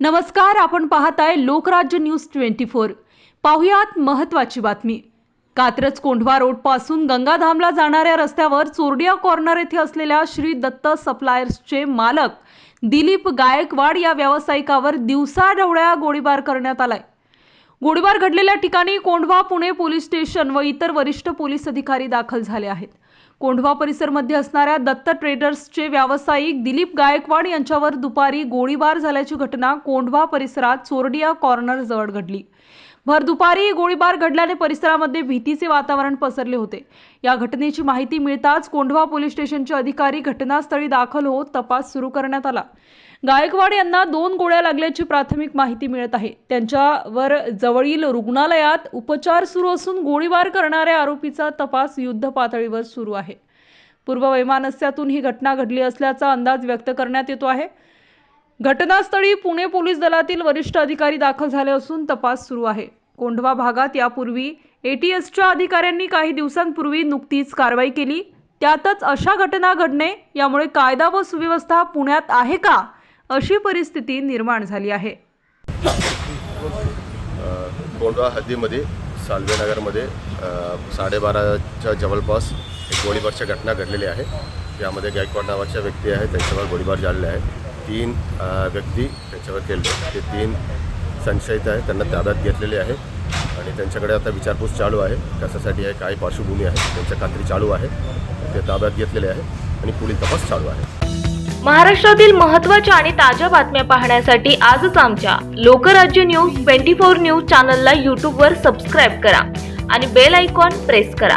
नमस्कार आपण पाहताय लोकराज्य न्यूज ट्वेंटी फोर. पाहुयात महत्त्वाची बातमी. कात्रज कोंढवा रोडपासून गंगाधामला जाणाऱ्या रस्त्यावर चोरडिया कॉर्नर येथे असलेल्या श्री दत्त सप्लायर्सचे मालक दिलीप गायकवाड या व्यावसायिकावर दिवसाढवळ्या गोळीबार करण्यात आलाय. गोळीबार घडलेल्या ठिकाणी कोंढवा पुणे पोलीस स्टेशन व इतर वरिष्ठ पोलीस अधिकारी दाखल झाले आहेत. कोंढवा परिसरमध्ये असणाऱ्या दत्त ट्रेडर्सचे व्यावसायिक दिलीप गायकवाड यांच्यावर दुपारी गोळीबार झाल्याची घटना कोंढवा परिसरात चोरडिया कॉर्नर जवळ घडली. भर दुपारी गोळीबार घडल्याने परिसरामध्ये भीतीचे वातावरण पसरले होते. या घटनेची माहिती मिळताच कोंढवा पोलीस स्टेशनचे अधिकारी घटनास्थळी दाखल होत तपास सुरू करण्यात आला. गायकवाड यांना दोन गोळ्या लागल्याची प्राथमिक माहिती मिळत आहे. त्यांच्यावर जवळील रुग्णालयात उपचार सुरू असून गोळीबार करणाऱ्या आरोपीचा तपास युद्ध पातळीवर सुरू आहे. पूर्व वैमानस्यातून ही घटना घडली असल्याचा अंदाज व्यक्त करण्यात येतो आहे. घटनास्थळी पुणे पोलीस दलातील वरिष्ठ अधिकारी दाखल झाले असून तपास सुरू आहे. कोंढवा भागात यापूर्वी एटीएसच्या अधिकाऱ्यांनी काही दिवसांपूर्वी नुकतीच कारवाई केली. त्यातच अशा घटना घडणे यामुळे कायदा व सुव्यवस्था पुण्यात आहे का अशी परिस्थिती निर्माण झाली आहे. कोंढवा हद्दीमध्ये साल्वेनगरमध्ये साडेबाराच्या जवळपास एक गोळीबारच्या घटना घडलेल्या आहे यामध्ये गायकवाड नावाच्या व्यक्ती आहे त्यांच्यावर गोळीबार झालेला आहे. तीन व्यक्ती त्याच्यावर केले. ते तीन संशयित आहे त्यांना ताब्यात घेतलेले आहे. आणि त्यांच्याकडे आता विचारपूस चालू आहे. कशासाठी आहे काय पार्श्वभूमी आहे. त्यांच्या खात्री चालू आहे. ते ताब्यात घेतलेले आहे. आणि पुढील तपास चालू आहे. महाराष्ट्रातील महत्त्वाच्या आणि ताज्या बातम्या पाहण्यासाठी आजच आमच्या Lokrajya news twenty four news चॅनलला यूट्यूबवर सबस्क्राईब करा आणि बेल आयकॉन प्रेस करा.